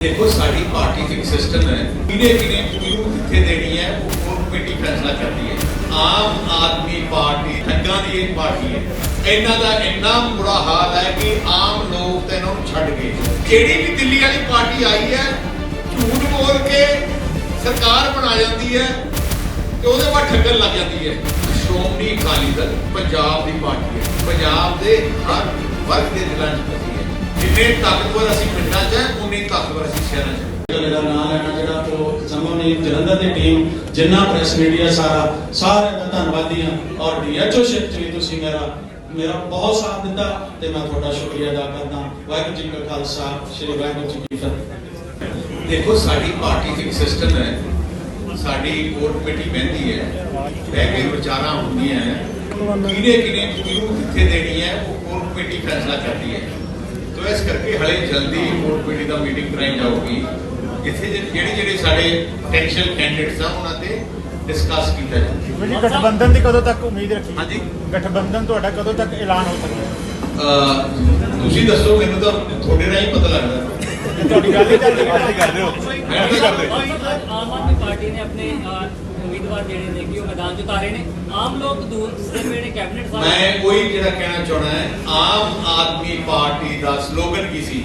ਦੇਖੋ, ਸਾਡੀ ਪਾਰਟੀ ਦਾ ਇੱਕ ਸਿਸਟਮ ਹੈ। ਕਿਹਨੇ ਕਿਹਨੇ ਕਿਹਨੂੰ ਕਿੱਥੇ ਦੇਣੀ ਹੈ, ਉਹ ਕਮੇਟੀ ਫੈਸਲਾ ਕਰਦੀ ਹੈ। ਆਮ ਆਦਮੀ ਪਾਰਟੀ ਠੱਗਾਂ ਦੀ ਇੱਕ ਪਾਰਟੀ ਹੈ। ਇਹਨਾਂ ਦਾ ਇੰਨਾ ਬੁਰਾ ਹਾਲ ਹੈ ਕਿ ਆਮ ਲੋਕ ਤਾਂ ਇਹਨਾਂ ਨੂੰ ਛੱਡ ਗਏ। ਜਿਹੜੀ ਵੀ ਦਿੱਲੀ ਵਾਲੀ ਪਾਰਟੀ ਆਈ ਹੈ, ਝੂਠ ਬੋਲ ਕੇ ਸਰਕਾਰ ਬਣਾ ਜਾਂਦੀ ਹੈ ਤੇ ਉਹਦੇ ਬਾਅਦ ਠੱਗਣ ਲੱਗ ਜਾਂਦੀ ਹੈ। ਸ਼੍ਰੋਮਣੀ ਅਕਾਲੀ ਦਲ ਪੰਜਾਬ ਦੀ ਪਾਰਟੀ ਹੈ। ਪੰਜਾਬ ਦੇ ਹਰ ਵਰਗ ਦੇ ਦਿਲਾਂ 'ਚ ਬਸੀ ਹੈ। ਜਿੰਨੇ ਤਾਕਤਵਰ ਅਸੀਂ ਪਿੰਡਾਂ 'ਚ ਹੈ ਉਨੀ ਤਾਕਤਵਰ ਸ਼ਹਿਰਾਂ 'ਚ ਹਾਂ। ਮੇਰਾ ਲੈਣਾ, ਜਿਹੜਾ ਉਹ ਸਮੋਨੀ ਜਲੰਧਰ ਦੀ ਟੀਮ ਜਿੰਨਾ ਪ੍ਰੈਸ ਮੀਡੀਆ ਸਾਰਾ, ਸਾਰਿਆਂ ਦਾ ਧੰਨਵਾਦੀ ਹਾਂ ਔਰ ਡੀਐਚਓ ਸ਼ਿਪ ਚ ਤੁਸੀਂ ਮੇਰਾ ਮੇਰਾ ਬਹੁਤ ਸਾਥ ਦਿੱਤਾ ਤੇ ਮੈਂ ਤੁਹਾਡਾ ਸ਼ੁਕਰੀਆ ਅਦਾ ਕਰਦਾ ਵਾਹਿਗੁਰੂ ਜੀ ਕਾ ਖਾਲਸਾ, ਸ੍ਰੀ ਵਾਹਿਗੁਰੂ ਜੀ ਕੀ ਫਤਿਹ। ਦੇਖੋ, ਸਾਡੀ ਪਾਰਟੀ ਇੱਕ ਸਿਸਟਮ ਹੈ, ਸਾਡੀ ਕੋਰ ਕਮੇਟੀ ਬਹਿੰਦੀ ਹੈ, ਬਹਿ ਕੇ ਵਿਚਾਰਾਂ ਹੁੰਦੀਆਂ ਹੈ। ਕਿਹਨੇ ਕਿਹਨੇ ਕਿਹਨੂੰ ਕਿੱਥੇ ਦੇਣੀ ਹੈ, ਉਹ ਕੋਰ ਕਮੇਟੀ ਫੈਸਲਾ ਕਰਦੀ ਹੈ। ਤੋ ਇਸ ਕਰਕੇ ਹਲੇ ਜਲਦੀ ਕੋਰ ਕਮੇਟੀ ਦਾ ਮੀਟਿੰਗ ਕਰਾਈ ਜਾਊਗੀ। ਜਿੱਥੇ ਜਿਹੜੇ ਜਿਹੜੇ ਸਾਡੇ ਪੋਟੈਂਸ਼ੀਅਲ ਕੈਂਡੀਡੇਟਸ ਆ ਉਹਨਾਂ ਤੇ ਡਿਸਕਸ ਕੀਤਾ ਜਾਊਗਾ ਜੀ ਗਠਬੰਧਨ ਦੀ ਕਦੋਂ ਤੱਕ ਉਮੀਦ ਰੱਖੀ? ਹਾਂਜੀ। ਗਠਬੰਧਨ ਤੁਹਾਡਾ ਕਦੋਂ ਤੱਕ ਐਲਾਨ ਹੋ ਸਕਦਾ? ਤੁਸੀਂ ਦੱਸੋ ਮੈਨੂੰ ਤਾਂ ਤੁਹਾਡੇ ਰਾਹੀਂ ਪਤਾ ਲੱਗਦਾ। ਤੁਹਾਡੀ ਗੱਲ ਹੀ ਕਰਦੇ ਹੋ। ਮੈਂ ਕੀ ਕਰਦੇ ਆਮ ਆਦਮੀ ਪਾਰਟੀ ਨੇ ਆਪਣੇ ਉਮੀਦਵਾਰ ਜਿਹੜੇ ਨੇ ਕਿ ਉਹ ਮੈਦਾਨ 'ਚ ਉਤਾਰੇ ਨੇ। ਆਮ ਲੋਕ ਦੂਰ ਜਿਹੜੇ ਨੇ ਕੈਬਨਿਟ ਸਾਹਿਬ ਮੈਂ ਕੋਈ ਜਿਹੜਾ ਕਹਿਣਾ ਚਾਹਣਾ ਹੈ, ਆਮ ਆਦਮੀ ਪਾਰਟੀ ਦਾ ਸਲੋਗਨ ਕੀ ਸੀ?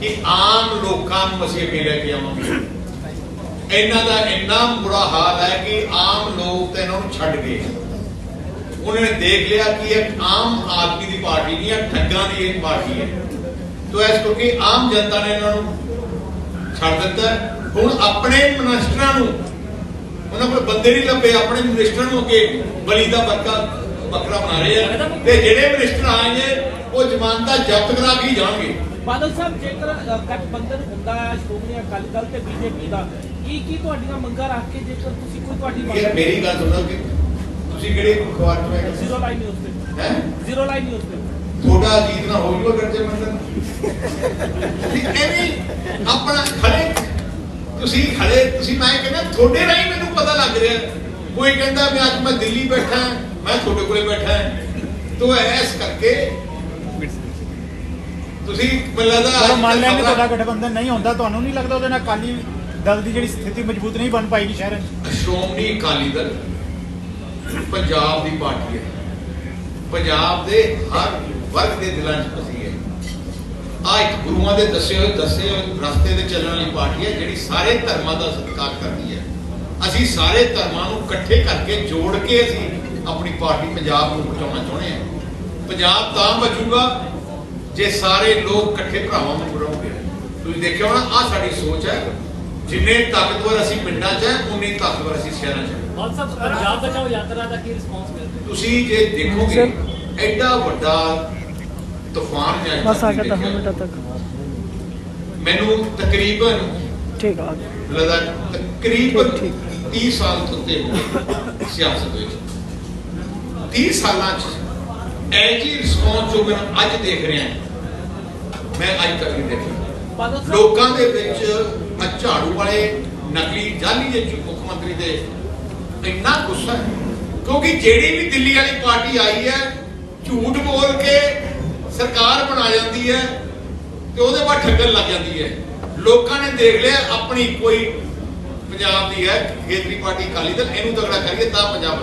ਕਿ ਆਮ ਲੋਕਾਂ ਨੂੰ ਅਸੀਂ ਅੱਗੇ ਲੈ ਕੇ ਆਵਾਂਗੇ। ਇਹਨਾਂ ਦਾ ਇੰਨਾ ਬੁਰਾ ਹਾਲ ਹੈ ਕਿ ਆਮ ਲੋਕ ਤਾਂ ਇਹਨਾਂ ਨੂੰ ਛੱਡ ਗਏ। ਉਹਨਾਂ ਨੇ ਦੇਖ ਲਿਆ ਕਿ ਇਹ ਆਮ ਆਦਮੀ ਦੀ ਪਾਰਟੀ ਨਹੀਂ ਹੈ, ਠੱਗਾਂ ਦੀ ਇੱਕ ਪਾਰਟੀ ਹੈ। ਤੋ ਇਸ ਕਰਕੇ ਆਮ ਜਨਤਾ ਨੇ ਇਹਨਾਂ ਨੂੰ ਛੱਡ ਦਿੱਤਾ ਹੁਣ ਆਪਣੇ ਮਿਨਿਸਟਰਾਂ ਨੂੰ ਉਹਨਾਂ ਕੋਲ ਬੰਦੇ ਨਹੀਂ ਲੱਭੇ ਆਪਣੇ ਮਿਨਿਸਟਰਾਂ ਨੂੰ ਅੱਗੇ ਬਲੀ ਦਾ ਬੱਕਾ ਬੱਕਰਾ ਬਣਾ ਰਹੇ ਆ। ਤੇ ਜਿਹੜੇ ਮਿਨਿਸਟਰ ਆਏ ਉਹ ਜ਼ਮਾਨਤਾਂ ਜ਼ਬਤ ਕਰਾ ਕੇ ਜਾਣਗੇ। ਬਾਦਲ ਸਾਹਿਬ ਜੇਕਰ ਗਠਬੰਧਨ ਹੁੰਦਾ ਹੈ ਸ਼੍ਰੋਮਣੀ ਅਕਾਲੀ ਦਲ ਤੇ ਬੀਜੇਪੀ ਦਾ ਕੀ ਕੀ ਤੁਹਾਡੀਆਂ ਮੰਗਾਂ ਰੱਖ ਕੇ ਜੇਕਰ ਤੁਸੀਂ ਕੋਈ ਤੁਹਾਡੀ ਇਹ ਮੰਗ ਮੇਰੀ ਗੱਲ ਸੁਣੋ ਕਿ ਤੁਸੀਂ ਕਿਹੜੇ ਅਖਬਾਰ ਚ ਮੈਂ ਜ਼ੀਰੋ ਲਾਈਨ ਨਿਊਜ਼ ਤੇ। ਹੈ? ਜ਼ੀਰੋ ਲਾਈਨ ਨਿਊਜ਼ ਤੇ। ਥੋੜਾ ਅਜੀਤ ਨਾ ਹੋ ਜੂਗਾ ਗੱਜੇ ਮੰਡਲ। ਠੀਕ ਐਵੇਂ ਆਪਣਾ ਖੜੇ ਤੁਸੀਂ ਖੜੇ ਤੁਸੀਂ ਮੈਂ ਕਹਿੰਦਾ ਤੁਹਾਡੇ ਰਾਹੀਂ ਲੱਗ ਰਿਹਾ ਕੋਈ ਕਹਿੰਦਾ ਮੈਂ ਅੱਜ ਮੈਂ ਦਿੱਲੀ ਬੈਠਾ ਹਾਂ, ਮੈਂ ਤੁਹਾਡੇ ਕੋਲੇ ਬੈਠਾ। ਹਾਂ। ਤੋ ਐਸ ਕਰਕੇ ਤੁਸੀਂ ਮੈਨੂੰ ਲੱਗਦਾ ਚਲੋ ਮੰਨ ਲੈਂਦੇ ਤੁਹਾਡਾ ਗਠਬੰਧਨ ਨਹੀਂ ਹੁੰਦਾ ਤੁਹਾਨੂੰ ਨਹੀਂ ਲੱਗਦਾ ਉਹਦੇ ਨਾਲ ਅਕਾਲੀ ਦਲ ਦੀ ਜਿਹੜੀ ਸਥਿਤੀ ਮਜ਼ਬੂਤ ਨਹੀਂ ਬਣ ਪਾਏਗੀ ਸ਼ਹਿਰਾਂ 'ਚ? ਸ਼੍ਰੋਮਣੀ ਅਕਾਲੀ ਦਲ ਪੰਜਾਬ ਦੀ ਪਾਰਟੀ ਹੈ। ਪੰਜਾਬ ਦੇ ਹਰ ਵਰਗ ਦੇ ਦਿਲਾਂ 'ਚ ਬਸੀ ਹੈ। ਆ ਇੱਕ ਗੁਰੂਆਂ ਦੇ ਦੱਸੇ ਹੋਏ ਦੱਸੇ ਹੋਏ ਰਸਤੇ ਤੇ ਚੱਲਣ ਵਾਲੀ ਪਾਰਟੀ ਹੈ ਜਿਹੜੀ ਸਾਰੇ ਧਰਮਾਂ ਦਾ ਸਤਿਕਾਰ ਕਰਦੀ ਹੈ। ਅਸੀਂ ਸਾਰੇ ਧਰਮਾਂ ਨੂੰ ਇਕੱਠੇ ਕਰਕੇ ਜੋੜ ਕੇ ਅਸੀਂ ਆਪਣੀ ਪਾਰਟੀ ਪੰਜਾਬ ਨੂੰ ਬਚਾਉਣਾ ਚਾਹੁੰਦੇ ਹਾਂ। ਪੰਜਾਬ ਤਾਂ ਬਚੂਗਾ ਜੇ ਸਾਰੇ ਲੋਕ ਇਕੱਠੇ ਭਰਾਵਾਂ ਵਾਂਗ ਰਹੋਗੇ। ਤੁਸੀਂ ਦੇਖਿਆ ਹੋਣਾ ਆ ਸਾਡੀ ਸੋਚ ਹੈ। ਜਿੰਨੇ ਤਾਕਤਵਰ ਅਸੀਂ ਪਿੰਡਾਂ 'ਚ ਹੈ ਉਨੀ ਤਾਕਤਵਰ ਅਸੀਂ ਸ਼ਹਿਰਾਂ 'ਚ ਹਾਂ। ਬਾਦ ਸਾਹਿਬ ਪੰਜਾਬ ਬਚਾਓ ਯਾਤਰਾ ਦਾ ਕੀ ਰਿਸਪੌਂਸ ਮਿਲਦਾ? ਤੁਸੀਂ ਜੇ ਦੇਖੋਗੇ ਐਡਾ ਵੱਡਾ ਤੂਫਾਨ ਜਾਂ ਬਸ ਆ ਕੇ 10 ਮਿੰਟਾਂ ਤੱਕ। ਮੈਨੂੰ ਤਕਰੀਬਨ ਠੀਕ ਆ। ਲਗਾ ਤਕਰੀਬਨ ਠੀਕ, 30 ਸਾਲ ਤੋਂ ਉੱਤੇ ਸਿਆਸਤ ਵਿੱਚ। 30 ਸਾਲਾਂ ਚ ਇਹ ਰਿਸਪੌਂਸ ਜੋ ਮੈਂ ਅੱਜ ਦੇਖ ਰਿਹਾ ਮੈਂ ਅੱਜ ਤੱਕ ਨਹੀਂ ਦੇਖਿਆ। ਲੋਕਾਂ ਦੇ ਵਿੱਚ ਆਹ ਝਾੜੂ ਵਾਲੇ ਨਕਲੀ ਜਾਲੀ ਦੇ ਮੁੱਖ ਮੰਤਰੀ ਦੇ ਇੰਨਾ ਗੁੱਸਾ ਹੈ ਕਿਉਂਕਿ ਜਿਹੜੀ ਵੀ ਦਿੱਲੀ ਵਾਲੀ ਪਾਰਟੀ ਆਈ ਹੈ ਝੂਠ ਬੋਲ ਕੇ ਸਰਕਾਰ ਬਣਾ ਜਾਂਦੀ ਹੈ ਤੇ ਉਹਦੇ ਬਾਅਦ ਠੱਗਣ ਲੱਗ ਜਾਂਦੀ ਹੈ। ਲੋਕਾਂ ਨੇ ਦੇਖ ਲਿਆ ਆਪਣੀ ਕੋਈ ਪੰਜਾਬ ਦੀ ਹੈ ਖੇਤਰੀ ਪਾਰਟੀ ਅਕਾਲੀ ਦਲ ਇਹਨੂੰ ਤਗੜਾ ਕਰੀਏ ਤਾਂ ਪੰਜਾਬ